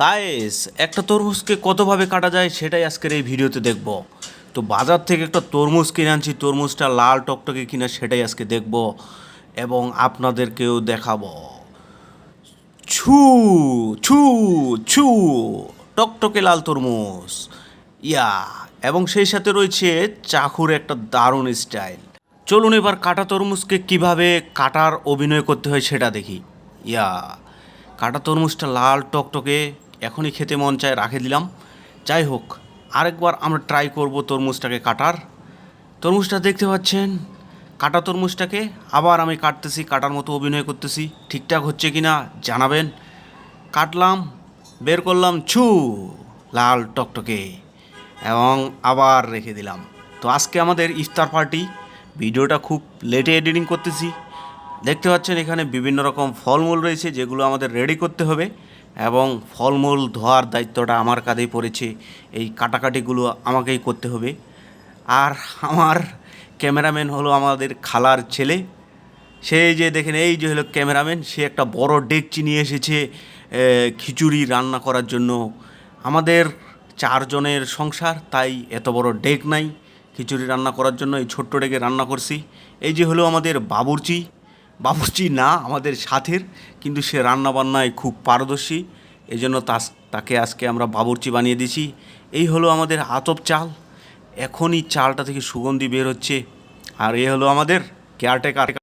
Guys একটা তরমুজকে কতভাবে কাটা যায় সেটাই আজকের এই ভিডিওতে দেখব। তো বাজার থেকে একটা তরমুজ কিনে আনছি, তরমুজটা লাল টকটকে কিনা সেটাই আজকে দেখব এবং আপনাদেরকেও দেখাবো। ছু ছু ছু, টকটকে লাল তরমুজ। ইয়া, এবং সেই সাথে রয়েছে চাকুর একটা দারুণ স্টাইল। চলুন এবার কাটা তরমুজকে কীভাবে কাটার অভিনয় করতে হয় সেটা দেখি। ইয়া, কাটা তরমুজটা লাল টকটকে এখনই খেতে মন চায়, রাখে দিলাম। যাই হোক, আরেকবার আমরা ট্রাই করব তরমুজটাকে কাটার। তরমুজটা দেখতে পাচ্ছেন, কাটা তরমুজটাকে আবার আমি কাটতেছি, কাটার মতো অভিনয় করতেছি। ঠিকঠাক হচ্ছে কি না জানাবেন। কাটলাম, বের করলাম, ছু, লাল টকটকে, এবং আবার রেখে দিলাম। তো আজকে আমাদের ইফতার পার্টি। ভিডিওটা খুব লেটে এডিটিং করতেছি। দেখতে পাচ্ছেন এখানে বিভিন্ন রকম ফলমূল রয়েছে, যেগুলো আমাদের রেডি করতে হবে। এবং ফলমূল ধোয়ার দায়িত্বটা আমার কাঁধেই পড়েছে। এই কাটাকাটিগুলো আমাকেই করতে হবে। আর আমার ক্যামেরাম্যান হলো আমাদের খালার ছেলে। সেই যে দেখেন, এই যে হলো ক্যামেরাম্যান, সে একটা বড় ডেকচি নিয়ে এসেছে খিচুড়ি রান্না করার জন্য। আমাদের চারজনের সংসার, তাই এত বড় ডেক নাই। খিচুড়ি রান্না করার জন্য এই ছোট্ট ডেকে রান্না করছি। এই যে হলো আমাদের বাবুর্চি। বাবুর্চি না আমাদের সাথের, কিন্তু সে রান্নাবান্নায় খুব পারদর্শী। এই জন্য তাস- তাকে আজকে আমরা বাবুর্চি বানিয়ে দিছি এই হলো আমাদের আতপ চাল। এখনই চালটা থেকে সুগন্ধি বের হচ্ছে। আর এ হলো আমাদের কেয়ারটেকার